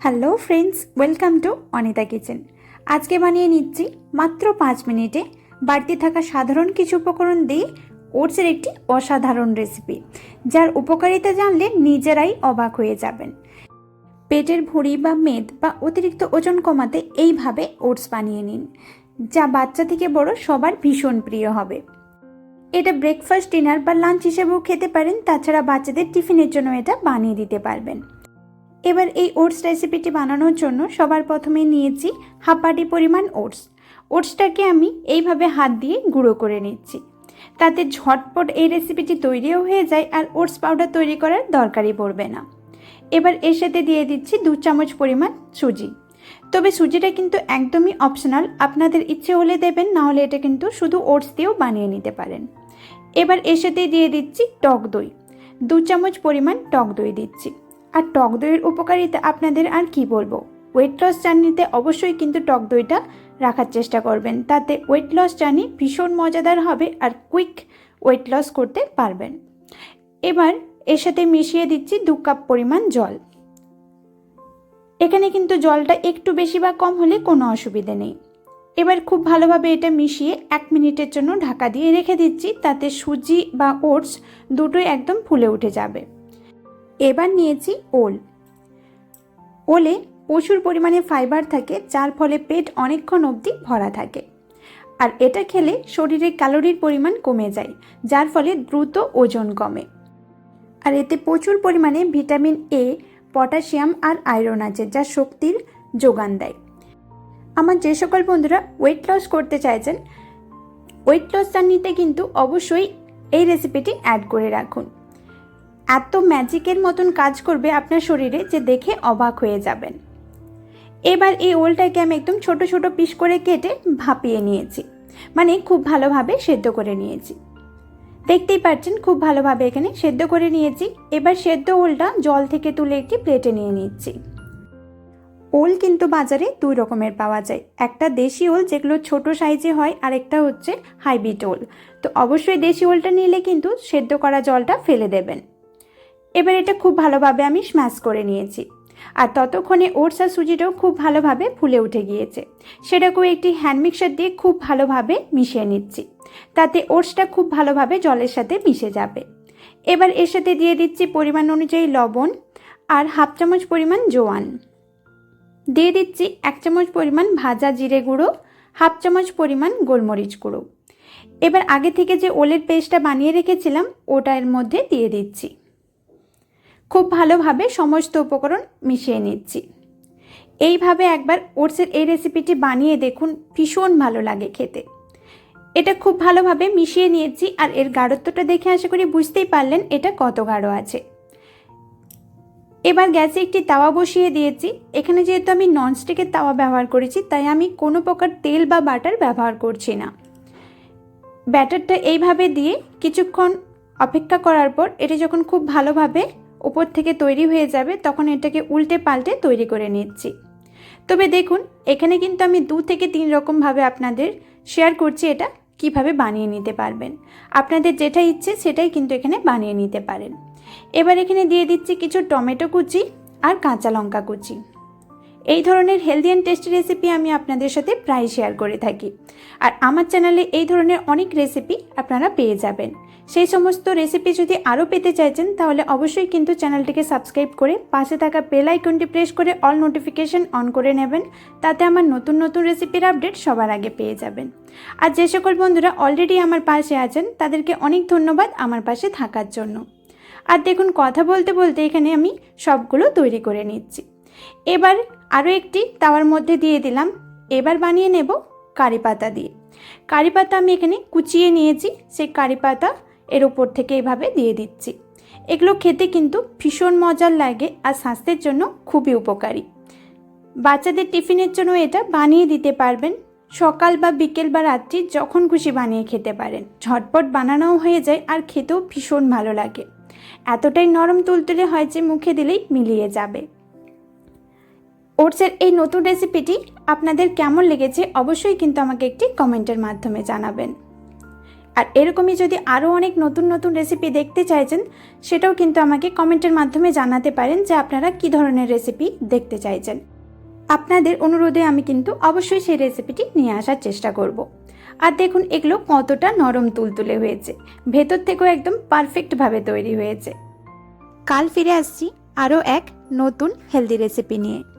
Hello friends welcome to Anita kitchen আজকে বানিয়ে নিচ্ছি মাত্র পাঁচ মিনিটে বাড়তি থাকা সাধারণ কিছু উপকরণ দিয়ে ওটসের একটি অসাধারণ রেসিপি যার উপকারিতা জানলে নিজেরাই অবাক হয়ে যাবেন। পেটের ভুঁড়ি বা মেদ বা অতিরিক্ত ওজন কমাতে এইভাবে ওটস বানিয়ে নিন, যা বাচ্চা থেকে বড় সবার ভীষণ প্রিয় হবে। এটা ব্রেকফাস্ট ডিনার বা লাঞ্চ হিসেবেও খেতে পারেন, তাছাড়া বাচ্চাদের টিফিনের জন্য এটা বানিয়ে দিতে পারবেন। এবার এই ওটস রেসিপিটি বানানোর জন্য সবার প্রথমে নিয়েছি হাফ বাটি পরিমাণ ওটস। ওটসটাকে আমি এইভাবে হাত দিয়ে গুঁড়ো করে নিচ্ছি। তাতে ঝটপট এই রেসিপিটি তৈরিও হয়ে যায় আর ওটস পাউডার তৈরি করার দরকারই পড়বে না। এবার এর সাথে দিয়ে দিচ্ছি দু চামচ পরিমাণ সুজি। তবে সুজিটা কিন্তু একদমই অপশনাল, আপনাদের ইচ্ছে হলে দেবেন, না হলে এটা কিন্তু শুধু ওটস দিয়েও বানিয়ে নিতে পারেন। এবার এর সাথে দিয়ে দিচ্ছি টক দই। দু চামচ পরিমাণ টক দই দিচ্ছি। আর টক দইয়ের উপকারিতা আপনাদের আর কি বলব? ওয়েট লস জার্নিতে অবশ্যই কিন্তু টক দইটা রাখার চেষ্টা করবেন। তাতে ওয়েট লস জার্নি ভীষণ মজাদার হবে আর কুইক ওয়েট লস করতে পারবেন। এবার এর সাথে মিশিয়ে দিচ্ছি দু কাপ পরিমাণ জল। এখানে কিন্তু জলটা একটু বেশি বা কম হলে কোনো অসুবিধে নেই। এবার খুব ভালোভাবে এটা মিশিয়ে এক মিনিটের জন্য ঢাকা দিয়ে রেখে দিচ্ছি। তাতে সুজি বা ওটস দুটোই একদম ফুলে উঠে যাবে। এবার নিয়েছি ওল। ওলে প্রচুর পরিমাণে ফাইবার থাকে, যার ফলে পেট অনেকক্ষণ অবধি ভরা থাকে। আর এটা খেলে শরীরে ক্যালোরির পরিমাণ কমে যায়, যার ফলে দ্রুত ওজন কমে। আর এতে প্রচুর পরিমাণে ভিটামিন এ, পটাশিয়াম আর আয়রন আছে, যা শক্তির যোগান দেয়। আমার যে সকল বন্ধুরা ওয়েট লস করতে চাইছেন ওয়েট লস জার্নিতে কিন্তু অবশ্যই এই রেসিপিটি অ্যাড করে রাখুন। এত ম্যাজিকের মতন কাজ করবে আপনার শরীরে যে দেখে অবাক হয়ে যাবেন। এবার এই ওলটাকে আমি একদম ছোট ছোট পিস করে কেটে ভাপিয়ে নিয়েছি। মানে খুব ভালোভাবে সেদ্ধ করে নিয়েছি। দেখতেই পাচ্ছেন, খুব ভালোভাবে এখানে সেদ্ধ করে নিয়েছি। এবার সেদ্ধ ওলটা জল থেকে তুলে একটি প্লেটে নিয়ে নিচ্ছি। ওল কিন্তু বাজারে দুই রকমের পাওয়া যায়। একটা দেশি ওল, যেগুলো ছোট সাইজে হয়, আর একটা হচ্ছে হাইব্রিড ওল। তো অবশ্যই দেশি ওলটা নিলে কিন্তু সেদ্ধ করা জলটা ফেলে দেবেন। এবার এটা খুব ভালোভাবে আমি স্ম্যাশ করে নিয়েছি। আর ততক্ষণে ওটস আর সুজিটাও খুব ভালোভাবে ফুলে উঠে গিয়েছে। সেটাকেও একটি হ্যান্ড মিক্সার দিয়ে খুব ভালোভাবে মিশিয়ে নিচ্ছি। তাতে ওটসটা খুব ভালোভাবে জলের সাথে মিশে যাবে। এবার এর সাথে দিয়ে দিচ্ছি পরিমাণ অনুযায়ী লবণ আর হাফ চামচ পরিমাণ জোয়ান। দিয়ে দিচ্ছি এক চামচ পরিমাণ ভাজা জিরে গুঁড়ো, হাফ চামচ পরিমাণ গোলমরিচ গুঁড়ো। এবার আগে থেকে যে ওলের পেস্টটা বানিয়ে রেখেছিলাম, ওটা এর মধ্যে দিয়ে দিচ্ছি। খুব ভালোভাবে সমস্ত উপকরণ মিশিয়ে নিচ্ছি। এইভাবে একবার ওটসের এই রেসিপিটি বানিয়ে দেখুন, ভীষণ ভালো লাগে খেতে। এটা খুব ভালোভাবে মিশিয়ে নিয়েছি আর এর গাঢ়ত্বটা দেখে আশা করি বুঝতেই পারলেন এটা কত গাঢ় আছে। এবার গ্যাসে একটি তাওয়া বসিয়ে দিয়েছি। এখানে যেহেতু আমি ননস্টিকের তাওয়া ব্যবহার করেছি, তাই আমি কোনো প্রকার তেল বা বাটার ব্যবহার করছি না। ব্যাটারটা এইভাবে দিয়ে কিছুক্ষণ অপেক্ষা করার পর এটি যখন খুব ভালোভাবে উপর থেকে তৈরি হয়ে যাবে, তখন এটাকে উল্টে পাল্টে তৈরি করে নিচ্ছি। তবে দেখুন, এখানে কিন্তু আমি দু থেকে তিন রকমভাবে আপনাদের শেয়ার করছি এটা, কীভাবে বানিয়ে নিতে পারবেন। আপনাদের যেটা ইচ্ছে সেটাই কিন্তু এখানে বানিয়ে নিতে পারেন। এবার এখানে দিয়ে দিচ্ছি কিছু টমেটো কুচি আর কাঁচা লঙ্কা কুচি। এই ধরনের হেলদি অ্যান্ড টেস্টি রেসিপি আমি আপনাদের সাথে প্রায় শেয়ার করে থাকি। আর আমার চ্যানেলে এই ধরনের অনেক রেসিপি আপনারা পেয়ে যাবেন। সেই সমস্ত রেসিপি যদি আরও পেতে চাইছেন, তাহলে অবশ্যই কিন্তু চ্যানেলটিকে সাবস্ক্রাইব করে পাশে থাকা বেল আইকনটি প্রেস করে অল নোটিফিকেশন অন করে নেবেন। তাতে আমার নতুন নতুন রেসিপির আপডেট সবার আগে পেয়ে যাবেন। আর যে সকল বন্ধুরা অলরেডি আমার পাশে আছেন, তাদেরকে অনেক ধন্যবাদ আমার পাশে থাকার জন্য। আর দেখুন, কথা বলতে বলতে এখানে আমি সবগুলো তৈরি করে নিচ্ছি। এবার আরও একটি তাওয়ার মধ্যে দিয়ে দিলাম। এবার বানিয়ে নেব কারি পাতা দিয়ে। কারি পাতা আমি এখানে কুচিয়ে নিয়েছি, সেই কারি পাতা এর উপর থেকে এভাবে দিয়ে দিচ্ছি। এগুলো খেতে কিন্তু ভীষণ মজার লাগে আর স্বাস্থ্যের জন্য খুবই উপকারী। বাচ্চাদের টিফিনের জন্য এটা বানিয়ে দিতে পারবেন। সকাল বা বিকেল বা রাত্রি যখন খুশি বানিয়ে খেতে পারেন। ঝটপট বানানোও হয়ে যায় আর খেতেও ভীষণ ভালো লাগে। এতটাই নরম তুলতুলে হয় যে মুখে দিলেই মিলিয়ে যাবে। ওটসের এই নতুন রেসিপিটি আপনাদের কেমন লেগেছে অবশ্যই কিন্তু আমাকে একটি কমেন্টের মাধ্যমে জানাবেন। আর এরকমই যদি আরও অনেক নতুন নতুন রেসিপি দেখতে চাইছেন, সেটাও কিন্তু আমাকে কমেন্টের মাধ্যমে জানাতে পারেন যে আপনারা কী ধরনের রেসিপি দেখতে চাইছেন। আপনাদের অনুরোধে আমি কিন্তু অবশ্যই সেই রেসিপিটি নিয়ে আসার চেষ্টা করব। আর দেখুন, এগুলো কতটা নরম তুলতুলে হয়েছে। ভেতর থেকেও একদম পারফেক্টভাবে তৈরি হয়েছে। কাল ফিরে আসছি আরও এক নতুন হেলদি রেসিপি নিয়ে।